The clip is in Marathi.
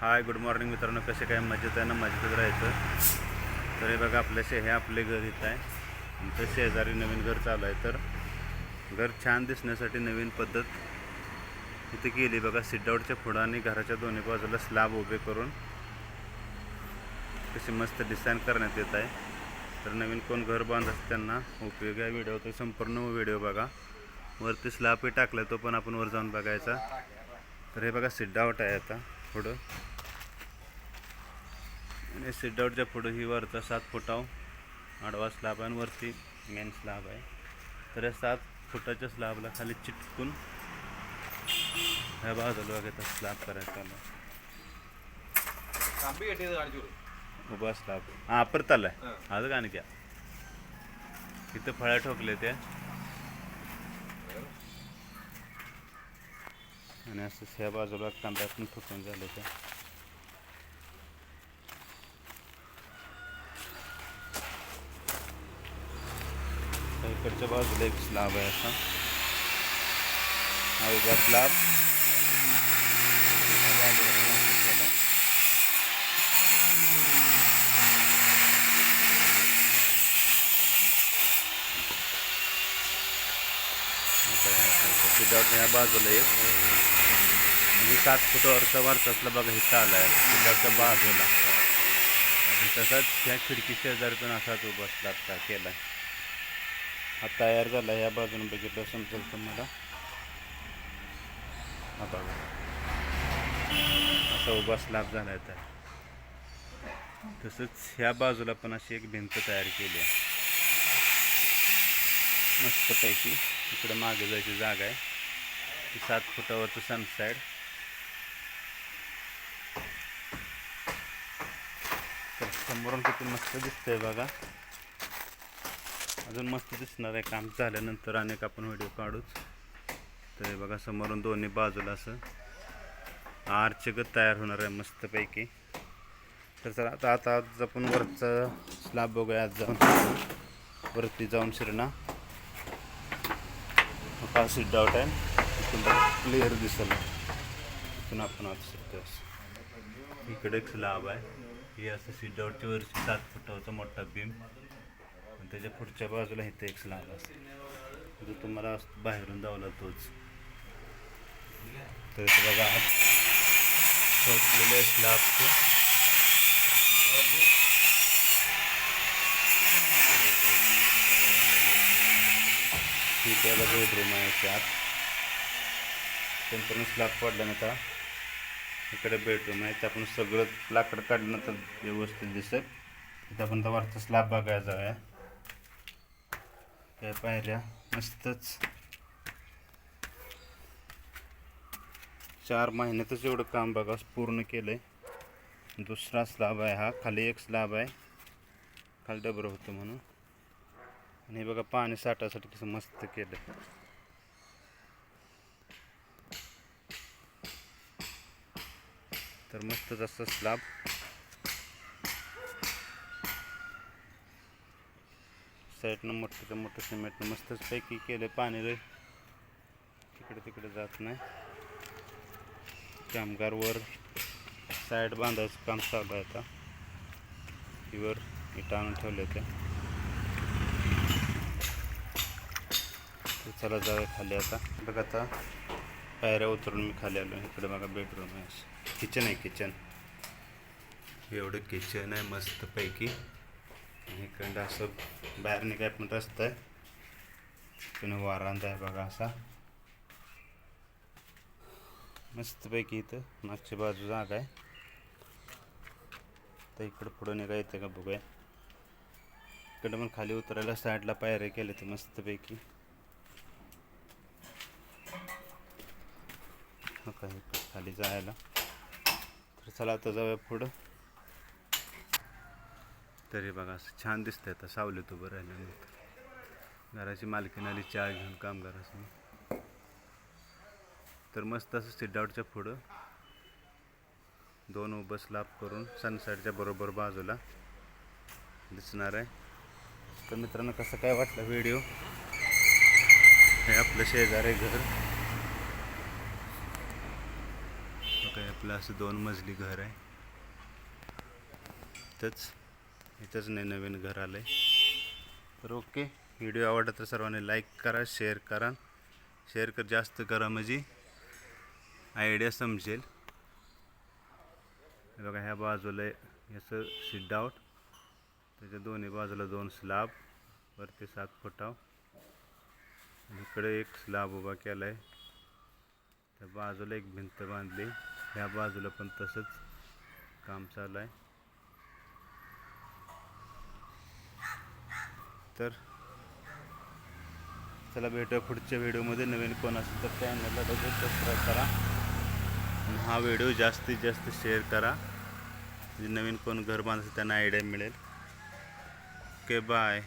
हाय गुड मॉर्निंग मित्रांनो. कसे काय? मजेत आहे ना? मजेतच राहायचं. तर हे बघा आपल्याशे हे आपले घर इथं आहे. आमचं शेजारी नवीन घर चालू आहे. तर घर छान दिसण्यासाठी नवीन पद्धत इथे केली. बघा सिटआउटच्या पुढं आणि घराच्या दोन्ही बाजूला स्लॅब उभे करून कशी मस्त डिझाईन करण्यात येत आहे. तर नवीन कोण घर बांधत त्यांना उपयोग आहे व्हिडिओ तर संपूर्ण व्हिडिओ बघा. वरती स्लॅबही टाकला तो पण आपण वर जाऊन बघायचा. तर हे बघा सिटआउट आहे आता. पुढं. आणि सिटआउटच्या पुढं ही वरचा सात फुटाव. आडवा स्लॅब आहे वरती मेन स्लॅब आहे. तर या सात फुटाच्या स्लॅबला खाली चिटकून ह्या बाजूला बघा स्लाब करायचा उभा स्लाब. हा परत आलाय. आज का आणि त्या इथं फळ्या ठोकले त्या आणि असं ह्या बाजूला कांदा पण ठोकून झाले त्या तर इकडच्या बाजूला एक स्लॅब आहे असा हा उभा स्लॅब ह्या बाजूला पण असं केलं आहे. सिटआउट ह्या बाजूला एक आणि सात फुटावरचा वरचासला बघा इथं आला आहे सिटआउटच्या बाजूला आणि तसाच ह्या खिडकी शेजारी पण असाच उभा स्लॅबचा केला आहे हा तयार झाला ह्या बाजूने बघितलं समजेल तुम्हाला. हा बघा. असा उभा स्लॅब झाला आहे तर. तसंच ह्या बाजूला पण अशी एक भिंत तयार केली आहे. मस्तपैकी इकडं मागे जायची जागा आहे. ती सात फुटावरचं सनसाईड तर समोरून किती मस्त दिसतंय बघा. अजून मस्त दिसणार आहे काम झाल्यानंतर अनेक आपण व्हिडिओ काढूच. तर बघा समोरून दोन्ही बाजूला असं आर्चगत तयार होणार आहे मस्तपैकी. तर चला आता आता आज आपण वरचा स्लॅब बघूया. आज जाऊन वरती जाऊन शिरणा. हा सीट डाऊट आहे. इथून क्लिअर दिसेल. इथून आपण आता शिरतो इकडे एक स्लॅब आहे. हे असं सीट वरची सात फुटावरचा मोठा बीम. आणि त्याच्या पुढच्या बाजूला इथे एक स्लॅब असतो. जो तुम्हाला बाहेरून जावला तोच. तर बघा आत ठोकलेले स्लॅबचे बेडरूम आहे त्यात. संपूर्ण स्लॅब नव्हता इकडे बेडरूम आहे आपण सगळं लाकड काढणं तर व्यवस्थित दिसत इथं आपण तर वरचा स्लॅब बघायला जाऊया. त्या पायऱ्या मस्तच. चार महिन्यातच एवढं काम बघा पूर्ण केलं आहे दुसरा स्लॅब आहे हा खाली एक स्लॅब आहे. खाली डबर होतं म्हणून. आणि हे बघा पाणी साठासाठी कसं मस्त केलं तर मस्त असं स्लॅब साईडनं मोठं मोठं सिमेंटनं मस्तच पैकी केलं पाणी रे तिकडे तिकडे जात नाही. कामगार वर साईड बांधायचं काम चालू आहे आता. वर चला जाऊया खाली आता. बघा आता. पायऱ्या उतरून मी खाली आलो. इकडे बघा बेडरूम आहे किचन आहे किचन एवढं किचन आहे मस्तपैकी आणि इकडं असं बाहेर निघाय पण रस्ता आहे तिकडे वारांत आहे बघा असा. मस्तपैकी इथं मागची बाजू जागा आहे. तर इकडं पुढं निघा येते का बघूया. इकडं पण खाली उतरायला साईडला पायऱ्या केले तर मस्तपैकी नका हे खाली जायला. तर चला आता जाऊया पुढं. तरी बघा असं छान दिसतंय आता सावलीत उभं राहिल्यानंतर घराची मालकीन आली चहा घेऊन कामगारासनी. तर मस्त असं सिटआउटच्या पुढं. दोन उभं स्लाप करून सनसाईडच्या बरोबर बाजूला दिसणार आहे. तर मित्रांनो कसं काय वाटलं व्हिडिओ हे आपलं शेजारी घर. काय आपलं असं दोन मजली घर आहे. इथंच इथंच नाही नवीन घर आलं आहे तर ओके व्हिडिओ आवडला तर सर्वांनी लाईक करा शेअर करा. शेअर कर जास्त करा म्हणजे आयडिया समजेल. बघा ह्या बाजूला याचं शिड आउट त्याच्या दोन्ही बाजूला दोन स्लॅब वरती सात फुटाव. इकडे एक स्लॅब उभा केला आहे त्या बाजूला एक भिंत बांधली. ह्या बाजूला पण तसंच काम चालू आहे. तर चला भेटूया पुढच्या व्हिडिओमध्ये. नवीन कोण असेल तर चॅनलला डबल सबस्क्राईब करा. आणि हा व्हिडिओ जास्तीत जास्त शेअर करा. म्हणजे नवीन कोण घर बांधायचं त्यांना आयडिया मिळेल. Okay bye